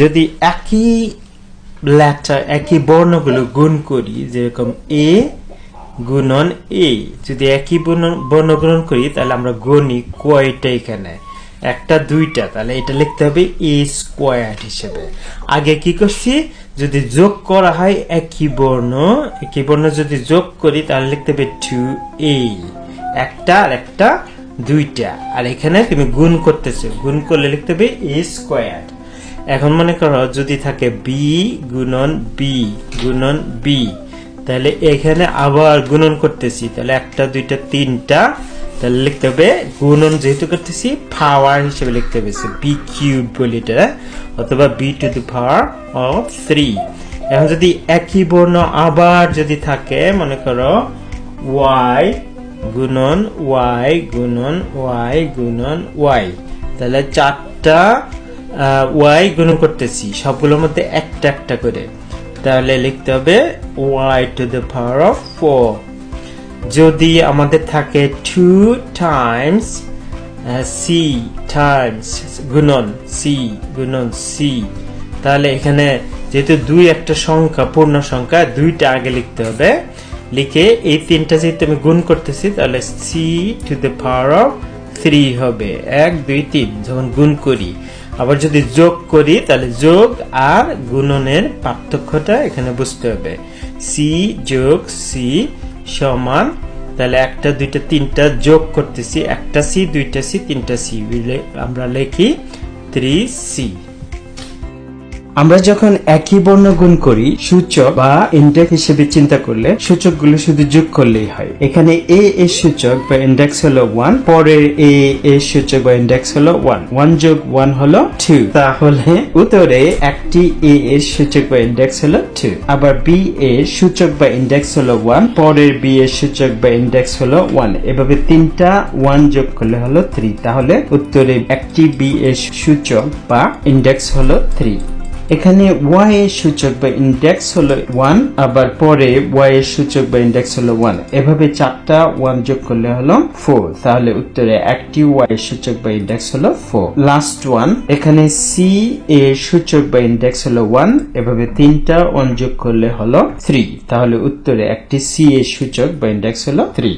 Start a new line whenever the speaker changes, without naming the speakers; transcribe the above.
যদি একই লেটার একই বর্ণগুলো গুণ করি, যেরকম এ গুণন এ যদি একই বর্ণ- গুণন করি, তাহলে আমরা গণি কয়টা এখানে? একটা, দুইটা, তাহলে এটা লিখতে হবে এ স্কোয়ার হিসেবে। আগে কি করছি? যদি যোগ করা হয় একই বর্ণ একই বর্ণ যদি যোগ করি, তাহলে লিখতে হবে টু এ একটা আর একটা, দুইটা। আর এখানে তুমি গুণ করতেছো। গুণ করলে লিখতে হবে এ স্কোয়ার এখন মনে করো, যদি থাকে বি গুণন বি গুণন বি তাহলে এখানে আবার গুণন করতেছি। তাহলে একটা, দুইটা, তিনটা, তাহলে লিখতে হবে গুণন যেহেতু করতেছি পাওয়ার হিসেবে লিখতে হবে। বি কিউব বলি এটা, অথবা B to the power of three এখন যদি একই বর্ণ আবার যদি থাকে, মনে করো ওয়াই গুণন ওয়াই গুণন ওয়াই গুণন ওয়াই তাহলে চারটা ওয়াই গুণ করতেছি, সবগুলোর মধ্যে একটা একটা করে। তাহলে লিখতে হবে Y to the power of four যদি আমাদের থাকে টু টাইমস সি টাইমস গুণন সি গুণন সি তাহলে এখানে যেহেতু দুই একটা সংখ্যা, পূর্ণ সংখ্যা, দুইটা আগে লিখতে হবে। লিখে এই তিনটা যেহেতু আমি গুণ করতেছি, তাহলে C to the power of three হবে। এক, দুই, তিন, যখন গুণ করি। আবার যদি যোগ করি, তাহলে যোগ আর গুণনের পার্থক্যটা এখানে বুঝতে হবে। সি যোগ সি সমান, তাহলে একটা, দুইটা, তিনটা যোগ করতেছি। একটা সি দুইটা সি তিনটা সি আমরা লিখি থ্রি সি আমরা যখন একই বর্ণ গুণ করি, সূচক বা ইন্ডেক্স হিসেবে চিন্তা করলে সূচকগুলো শুধু যোগ করলেই হয়। এখানে এ এর সূচক বা ইন্ডেক্স হলো ওয়ান পরের এ এর সূচক বা ইন্ডেক্স হলো ওয়ান ওয়ান যোগ ওয়ান হলো টু তাহলে উত্তরে একটি এ এর সূচক বা ইন্ডেক্স হলো টু আবার বি এর সূচক বা ইন্ডেক্স হলো ওয়ান পরের বি এর সূচক বা ইন্ডেক্স হলো ওয়ান এভাবে তিনটা ওয়ান যোগ করলে হলো থ্রি তাহলে উত্তরে একটি বি এর সূচক বা ইন্ডেক্স হলো থ্রি এখানে y এর সূচক বা ইন্ডেক্স হলো ওয়ান আবার পরে y এর সূচক বা ইন্ডেক্স হলো ওয়ান এভাবে চারটা ওয়ান যোগ করলে হলো ফোর তাহলে উত্তরে একটি ওয়াই এর সূচক বা ইন্ডেক্স হলো ফোর লাস্ট ওয়ান এখানে সি এর সূচক বা ইন্ডেক্স হলো ওয়ান এভাবে তিনটা ওয়ান যোগ করলে হলো থ্রি তাহলে উত্তরে একটি সি এর সূচক বা ইন্ডেক্স হলো থ্রি